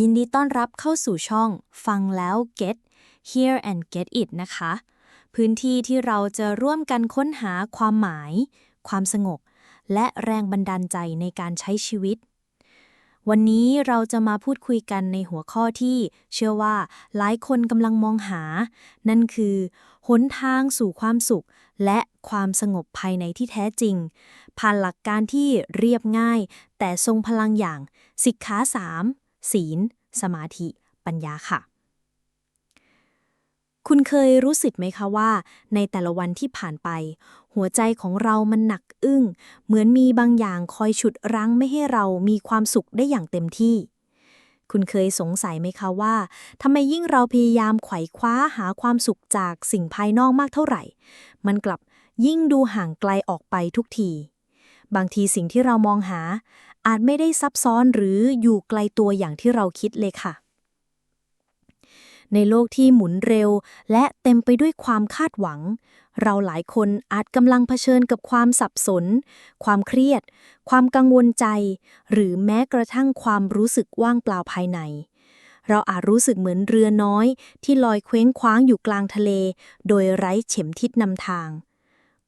ยินดีต้อนรับเข้าสู่ช่องฟังแล้ว get hear and get it นะคะ พื้นที่ที่เราจะร่วมกันค้นหาความหมาย ความสงบ และแรงบันดาลใจในการใช้ชีวิต วันนี้เราจะมาพูดคุยกันในหัวข้อที่เชื่อว่าหลายคนกำลังมองหา นั่นคือหนทางสู่ความสุข และความสงบภายในที่แท้จริง ผ่านหลักการที่เรียบง่าย แต่ทรงพลังอย่างสิกขาสาม ศีล สมาธิ ปัญญาค่ะ คุณเคยรู้สึกไหมคะว่า ในแต่ละวันที่ผ่านไป หัวใจของเรามันหนักอึ้ง เหมือนมีบางอย่างคอยฉุดรั้งไม่ให้เรามีความสุขได้อย่างเต็มที่คุณเคยสงสัยไหมคะว่าทำไมยิ่งเราพยายามไขว่คว้าหาความสุขจากสิ่งภายนอกมากเท่าไหร่ มันกลับยิ่งดูห่างไกลออกไปทุกที บางทีสิ่งที่เรามองหา อาจไม่ได้ซับซ้อนหรืออยู่ไกลตัวอย่างที่เราคิดเลยค่ะ ในโลกที่หมุนเร็ว และเต็มไปด้วยความคาดหวัง เราหลายคนอาจกำลังเผชิญกับความสับสน ความเครียด ความกังวลใจ หรือแม้กระทั่งความรู้สึกว่างเปล่าภายในเราอาจรู้สึกเหมือนเรือน้อย ที่ลอยเคว้งคว้างอยู่กลางทะเล โดยไร้เข็มทิศนำทาง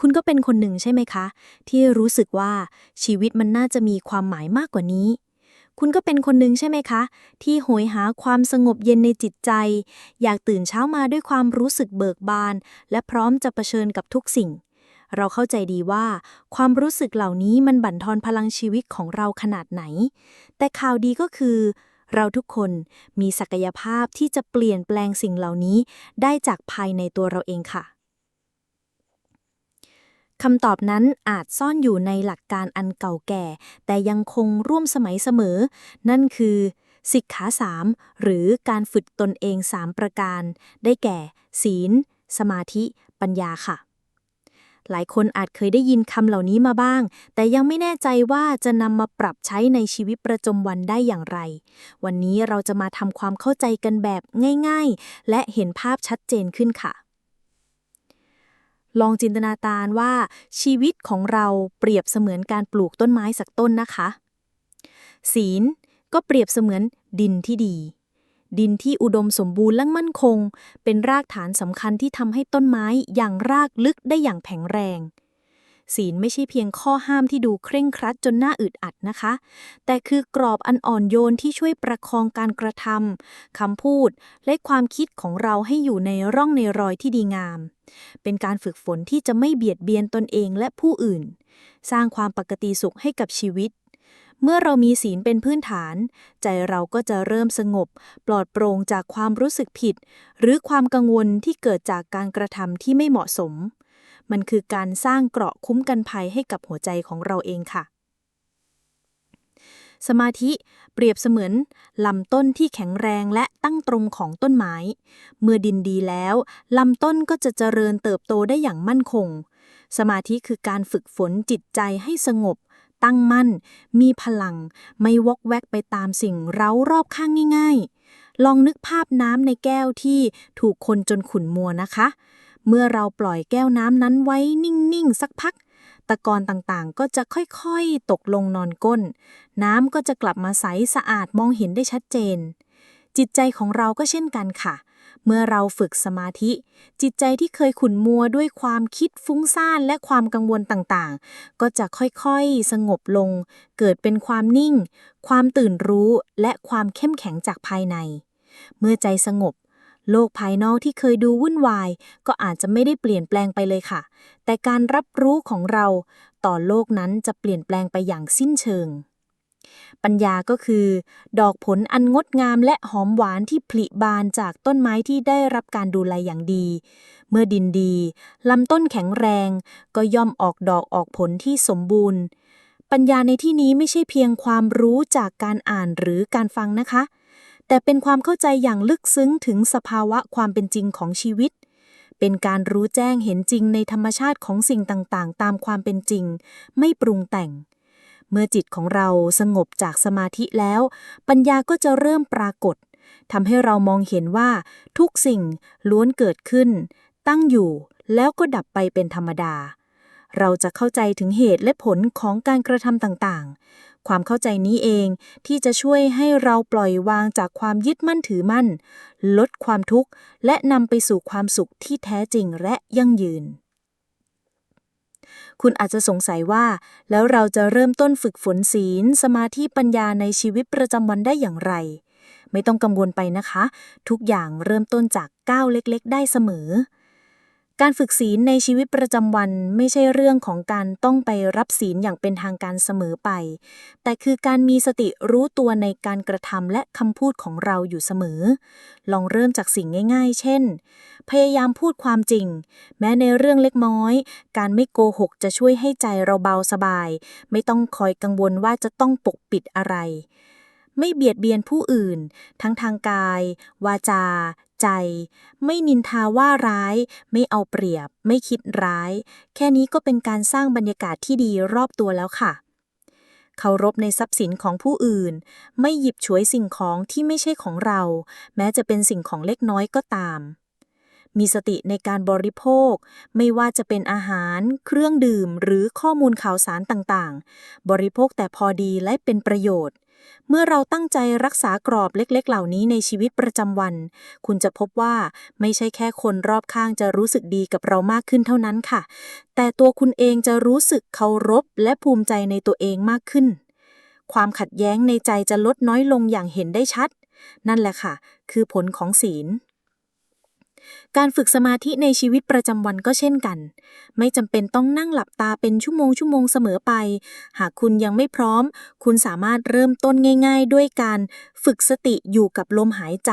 คุณก็เป็นคนหนึ่งใช่ไหมคะ ที่รู้สึกว่าชีวิตมันน่าจะมีความหมายมากกว่านี้ คุณก็เป็นคนหนึ่งใช่ไหมคะ ที่โหยหาความสงบเย็นในจิตใจ อยากตื่นเช้ามาด้วยความรู้สึกเบิกบาน และพร้อมจะเผชิญกับทุกสิ่ง เราเข้าใจดีว่า ความรู้สึกเหล่านี้มันบั่นทอนพลังชีวิตของเราขนาดไหน แต่ข่าวดีก็คือเราทุกคนมีศักยภาพที่จะเปลี่ยนแปลงสิ่งเหล่านี้ได้จากภายในตัวเราเองค่ะ คำตอบนั้นอาจซ่อนอยู่ในหลักการอันเก่าแก่ แต่ยังคงร่วมสมัยเสมอ นั่นคือสิกขาสามหรือการฝึกตนเองสามประการ ได้แก่ ศีล สมาธิ ปัญญาค่ะ หลายคนอาจเคยได้ยินคำเหล่านี้มาบ้าง แต่ยังไม่แน่ใจว่าจะนำมาปรับใช้ในชีวิตประจำวันได้อย่างไร วันนี้เราจะมาทำความเข้าใจกันแบบง่าย ๆ และเห็นภาพชัดเจนขึ้นค่ะ ลองจินตนาการว่าชีวิตของเราเปรียบเสมือนการปลูกต้นไม้สักต้นนะคะ ศีลก็เปรียบเสมือนดินที่ดี ดินที่อุดมสมบูรณ์และมั่นคง เป็นรากฐานสำคัญที่ทำให้ต้นไม้อย่างรากลึกได้อย่างแข็งแรง ศีลไม่ใช่เพียงข้อห้ามที่ดูเคร่งครัดจนน่าอึดอัดนะคะ แต่คือกรอบอันอ่อนโยนที่ช่วยประคองการกระทำคำพูดและความคิดของเราให้อยู่ในร่องในรอยที่ดีงาม เป็นการฝึกฝนที่จะไม่เบียดเบียนตนเองและผู้อื่น สร้างความปกติสุขให้กับชีวิต เมื่อเรามีศีลเป็นพื้นฐาน ใจเราก็จะเริ่มสงบ ปลอดโปร่งจากความรู้สึกผิด หรือความกังวลที่เกิดจากการกระทำที่ไม่เหมาะสม มันคือการสร้างเกราะคุ้มกันภัยให้กับหัวใจของเราเองค่ะ สมาธิเปรียบเสมือนลำต้นที่แข็งแรงและตั้งตรงของต้นไม้ เมื่อดินดีแล้วลำต้นก็จะเจริญเติบโตได้อย่างมั่นคง สมาธิคือการฝึกฝนจิตใจให้สงบ ตั้งมั่น มีพลัง ไม่วอกแวกไปตามสิ่งเร้ารอบข้างง่าย ๆ ลองนึกภาพน้ำในแก้วที่ถูกคนจนขุ่นมัวนะคะเมื่อเราปล่อยแก้วน้ำนั้นไว้นิ่ง ๆ สักพัก ตะกอนต่างๆ ก็จะค่อยๆ ตกลงนอนก้น น้ำก็จะกลับมาใสสะอาดมองเห็นได้ชัดเจน จิตใจของเราก็เช่นกันค่ะ เมื่อเราฝึกสมาธิ จิตใจที่เคยขุ่นมัวด้วยความคิดฟุ้งซ่านและความกังวลต่างๆ ก็จะค่อยๆ สงบลง เกิดเป็นความนิ่ง ความตื่นรู้และความเข้มแข็งจากภายใน เมื่อใจสงบ โลกภายนอกที่เคยดูวุ่นวาย ก็อาจจะไม่ได้เปลี่ยนแปลงไปเลยค่ะ แต่การรับรู้ของเราต่อโลกนั้นจะเปลี่ยนแปลงไปอย่างสิ้นเชิง ปัญญาก็คือ ดอกผลอันงดงามและหอมหวานที่ผลิบานจากต้นไม้ที่ได้รับการดูแลอย่างดี เมื่อดินดีลำต้นแข็งแรง ก็ย่อมออกดอกออกผลที่สมบูรณ์ ปัญญาในที่นี้ไม่ใช่เพียงความรู้จากการอ่านหรือการฟังนะคะ แต่เป็นความเข้าใจอย่างลึกซึ้งถึงสภาวะความเป็นจริงของชีวิต เป็นการรู้แจ้งเห็นจริงในธรรมชาติของสิ่งต่างๆ ตามความเป็นจริง ไม่ปรุงแต่ง เมื่อจิตของเราสงบจากสมาธิแล้ว ปัญญาก็จะเริ่มปรากฏทำให้เรามองเห็นว่า ทุกสิ่งล้วนเกิดขึ้น ตั้งอยู่แล้วก็ดับไปเป็นธรรมดา เราจะเข้าใจถึงเหตุและผลของการกระทำต่างๆ ความเข้าใจนี้เองที่จะช่วยให้เราปล่อยวางจากความยึดมั่นถือมั่น ลดความทุกข์ และนำไปสู่ความสุขที่แท้จริงและยั่งยืน คุณอาจจะสงสัยว่า แล้วเราจะเริ่มต้นฝึกฝนศีล สมาธิปัญญาในชีวิตประจำวันได้อย่างไร ไม่ต้องกังวลไปนะคะ ทุกอย่างเริ่มต้นจากก้าวเล็ก ๆ ได้เสมอ การฝึกศีลในชีวิตประจำวันไม่ใช่เรื่องของการต้องไปรับศีลอย่างเป็นทางการเสมอไป แต่คือการมีสติรู้ตัวในการกระทำและคำพูดของเราอยู่เสมอ ลองเริ่มจากสิ่งง่าย ๆ เช่น พยายามพูดความจริง แม้ในเรื่องเล็กน้อย การไม่โกหกจะช่วยให้ใจเราเบาสบาย ไม่ต้องคอยกังวลว่าจะต้องปกปิดอะไร ไม่เบียดเบียนผู้อื่น ทั้งทางกาย วาจา ใจ ไม่นินทาว่าร้าย ไม่เอาเปรียบ ไม่คิดร้าย แค่นี้ก็เป็นการสร้างบรรยากาศที่ดีรอบตัวแล้วค่ะเคารพในทรัพย์สินของผู้อื่น ไม่หยิบฉวยสิ่งของที่ไม่ใช่ของเรา แม้จะเป็นสิ่งของเล็กน้อยก็ตาม มีสติในการบริโภค ไม่ว่าจะเป็นอาหาร เครื่องดื่ม หรือข้อมูลข่าวสารต่างๆ บริโภคแต่พอดีและเป็นประโยชน์ เมื่อเราตั้งใจรักษากรอบเล็กๆ เหล่านี้ในชีวิตประจำวัน คุณจะพบว่าไม่ใช่แค่คนรอบข้างจะรู้สึกดีกับเรามากขึ้นเท่านั้นค่ะ แต่ตัวคุณเองจะรู้สึกเคารพและภูมิใจในตัวเองมากขึ้น ความขัดแย้งในใจจะลดน้อยลงอย่างเห็นได้ชัด นั่นแหละค่ะ คือผลของศีล การฝึกสมาธิในชีวิตประจำวันก็เช่นกัน ไม่จำเป็นต้องนั่งหลับตาเป็นชั่วโมงชั่วโมงเสมอไป หากคุณยังไม่พร้อม คุณสามารถเริ่มต้นง่าย ๆ ด้วยการฝึกสติอยู่กับลมหายใจ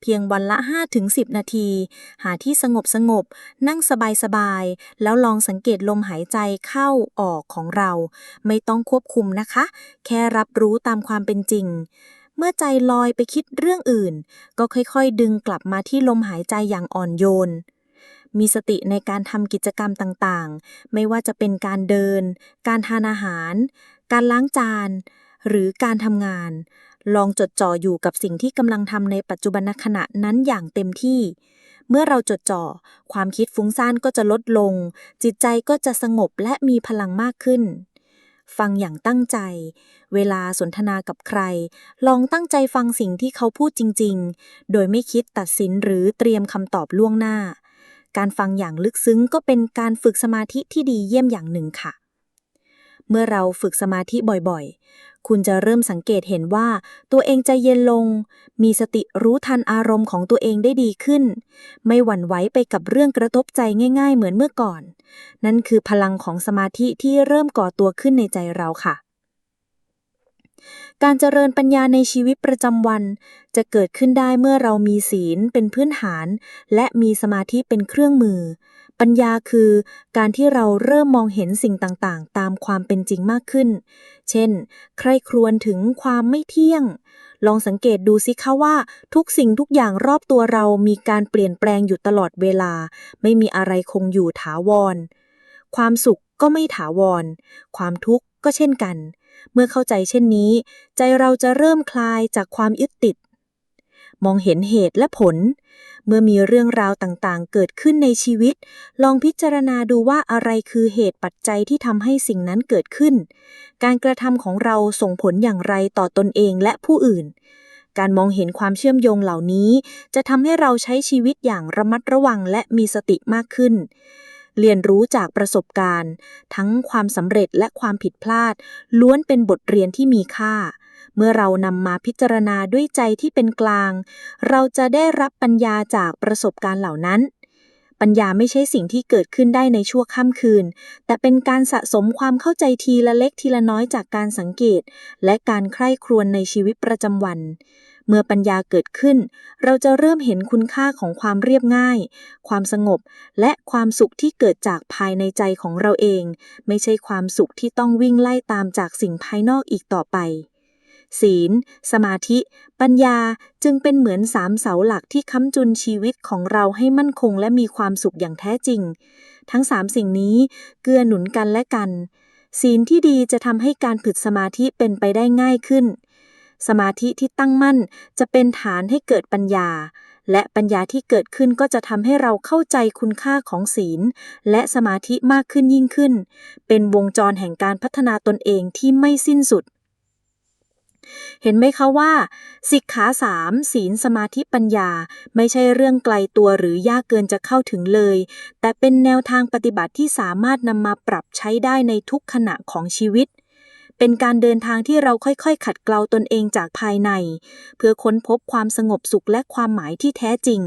เพียงวันละ 5-10 นาที หาที่สงบสงบๆนั่งสบายๆ แล้วลองสังเกตลมหายใจเข้าออกของเรา ไม่ต้องควบคุมนะคะ แค่รับรู้ตามความเป็นจริง เมื่อใจลอยไปคิดเรื่องอื่น ก็ค่อยๆ ดึงกลับมาที่ลมหายใจอย่างอ่อนโยน มีสติในการทำกิจกรรมต่างๆ ไม่ว่าจะเป็นการเดิน การทานอาหาร การล้างจาน หรือการทำงาน ลองจดจ่ออยู่กับสิ่งที่กำลังทำในปัจจุบันขณะนั้นอย่างเต็มที่ เมื่อเราจดจ่อ ความคิดฟุ้งซ่านก็จะลดลง จิตใจก็จะสงบและมีพลังมากขึ้น ฟังอย่างตั้งใจ เวลาสนทนากับใคร ลองตั้งใจฟังสิ่งที่เขาพูดจริง ๆ โดยไม่คิดตัดสินหรือเตรียมคำตอบล่วงหน้า การฟังอย่างลึกซึ้งก็เป็นการฝึกสมาธิที่ดีเยี่ยมอย่างหนึ่งค่ะ เมื่อเราฝึกสมาธิบ่อยๆ คุณจะเริ่มสังเกตเห็นว่าตัวเองใจเย็นลง มีสติรู้ทันอารมณ์ของตัวเองได้ดีขึ้น ไม่หวั่นไหวไปกับเรื่องกระทบใจง่าย ๆ เหมือนเมื่อก่อน นั่นคือพลังของสมาธิที่เริ่มก่อตัวขึ้นในใจเราค่ะการเจริญปัญญาในชีวิตประจำวัน จะเกิดขึ้นได้เมื่อเรามีศีลเป็นพื้นฐาน และมีสมาธิเป็นเครื่องมือ ปัญญาคือการที่เราเริ่มมองเห็นสิ่งต่างๆ ตามความเป็นจริงมากขึ้น เช่น ใครครวญถึงความไม่เที่ยง ลองสังเกตดูสิคะว่า ทุกสิ่งทุกอย่างรอบตัวเรามีการเปลี่ยนแปลงอยู่ตลอดเวลา ไม่มีอะไรคงอยู่ถาวร ความสุขก็ไม่ถาวร ความทุกข์ก็เช่นกัน เมื่อเข้าใจเช่นนี้ ใจเราจะเริ่มคลายจากความยึดติด มองเห็นเหตุและผล เมื่อมีเรื่องราวต่างๆ เกิดขึ้นในชีวิต ลองพิจารณาดูว่าอะไรคือเหตุปัจจัยที่ทำให้สิ่งนั้นเกิดขึ้น การกระทำของเราส่งผลอย่างไรต่อตนเองและผู้อื่น การมองเห็นความเชื่อมโยงเหล่านี้ จะทำให้เราใช้ชีวิตอย่างระมัดระวังและมีสติมากขึ้นเรียนรู้จากประสบการณ์ ทั้งความสำเร็จและความผิดพลาด ล้วนเป็นบทเรียนที่มีค่า เมื่อเรานำมาพิจารณาด้วยใจที่เป็นกลาง เราจะได้รับปัญญาจากประสบการณ์เหล่านั้น ปัญญาไม่ใช่สิ่งที่เกิดขึ้นได้ในชั่วค่ำคืน แต่เป็นการสะสมความเข้าใจทีละเล็กทีละน้อยจากการสังเกต และการใคร่ครวญในชีวิตประจำวันเมื่อปัญญาเกิดขึ้น เราจะเริ่มเห็นคุณค่าของความเรียบง่าย ความสงบ และความสุขที่เกิดจากภายในใจของเราเอง ไม่ใช่ความสุขที่ต้องวิ่งไล่ตามจากสิ่งภายนอกอีกต่อไป ศีล สมาธิ ปัญญาจึงเป็นเหมือนสามเสาหลักที่ค้ำจุนชีวิตของเราให้มั่นคงและมีความสุขอย่างแท้จริง ทั้งสามสิ่งนี้เกื้อหนุนกันและกัน ศีลที่ดีจะทำให้การฝึกสมาธิเป็นไปได้ง่ายขึ้น สมาธิที่ตั้งมั่นจะเป็นฐานให้เกิดปัญญา และปัญญาที่เกิดขึ้นก็จะทำให้เราเข้าใจคุณค่าของศีล และสมาธิมากขึ้นยิ่งขึ้น เป็นวงจรแห่งการพัฒนาตนเองที่ไม่สิ้นสุด เห็นไหมคะว่า สิกขาสามศีลสมาธิปัญญา ไม่ใช่เรื่องไกลตัวหรือยากเกินจะเข้าถึงเลย แต่เป็นแนวทางปฏิบัติที่สามารถนำมาปรับใช้ได้ในทุกขณะของชีวิต เป็นการเดินทางที่เราค่อยๆ ขัดเกลาตนเองจากภายใน เพื่อค้นพบความสงบสุขและความหมายที่แท้จริง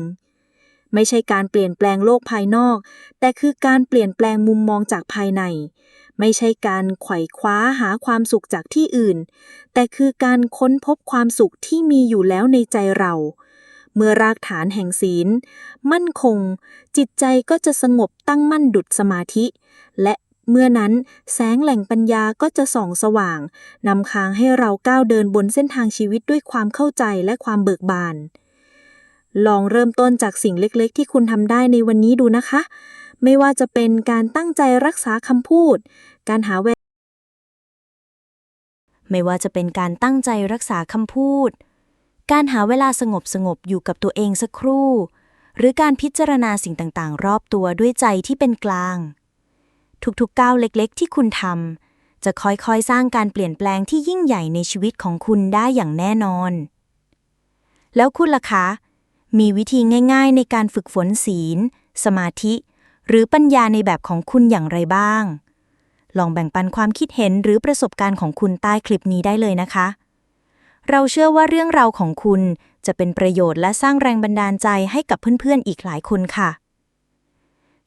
ไม่ใช่การเปลี่ยนแปลงโลกภายนอก แต่คือการเปลี่ยนแปลงมุมมองจากภายใน ไม่ใช่การไขว่คว้าหาความสุขจากที่อื่น แต่คือการค้นพบความสุขที่มีอยู่แล้วในใจเรา เมื่อรากฐานแห่งศีล มั่นคง จิตใจก็จะสงบตั้งมั่นดุจสมาธิ และเมื่อนั้นแสงแหล่งปัญญาก็จะส่องสว่าง นำทางให้เราก้าวเดินบนเส้นทางชีวิตด้วยความเข้าใจและความเบิกบาน ลองเริ่มต้นจากสิ่งเล็กๆ ที่คุณทำได้ในวันนี้ดูนะคะ ไม่ว่าจะเป็นการตั้งใจรักษาคำพูด การหาเวไม่ว่าจะเป็นการตั้งใจรักษาคำพูด การหาเวลาสงบสงบๆอยู่กับตัวเองสักครู่ หรือการพิจารณาสิ่งต่างๆ รอบตัวด้วยใจที่เป็นกลาง ทุกๆก้าวเล็กๆ ที่คุณทำจะค่อยๆ สร้างการเปลี่ยนแปลงที่ยิ่งใหญ่ในชีวิตของคุณได้อย่างแน่นอน แล้วคุณล่ะคะ มีวิธีง่าย ๆ ในการฝึกฝนศีล สมาธิ หรือปัญญาในแบบของคุณอย่างไรบ้าง ลองแบ่งปันความคิดเห็นหรือประสบการณ์ของคุณใต้คลิปนี้ได้เลยนะคะ เราเชื่อว่าเรื่องราวของคุณจะเป็นประโยชน์และสร้างแรงบันดาลใจให้กับเพื่อนๆอีกหลายคนค่ะ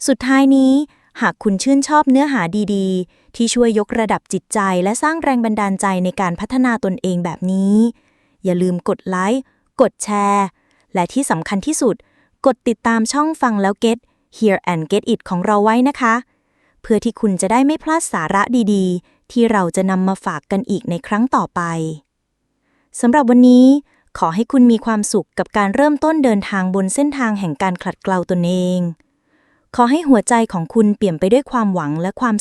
สุดท้ายนี้ หากคุณชื่นชอบเนื้อหาดีๆ ที่ช่วยยกระดับจิตใจและสร้างแรงบันดาลใจในการพัฒนาตนเองแบบนี้ อย่าลืมกดไลค์ กดแชร์ และที่สำคัญที่สุด กดติดตามช่องฟังแล้ว get hear and get it ของเราไว้นะคะ เพื่อที่คุณจะได้ไม่พลาดสาระดีๆ ที่เราจะนำมาฝากกันอีกในครั้งต่อไปสำหรับวันนี้ ขอให้คุณมีความสุขกับการเริ่มต้นเดินทางบนเส้นทางแห่งการขัดเกลาตนเอง ขอให้หัวใจของคุณเปลี่ยนไปด้วยความหวังและความ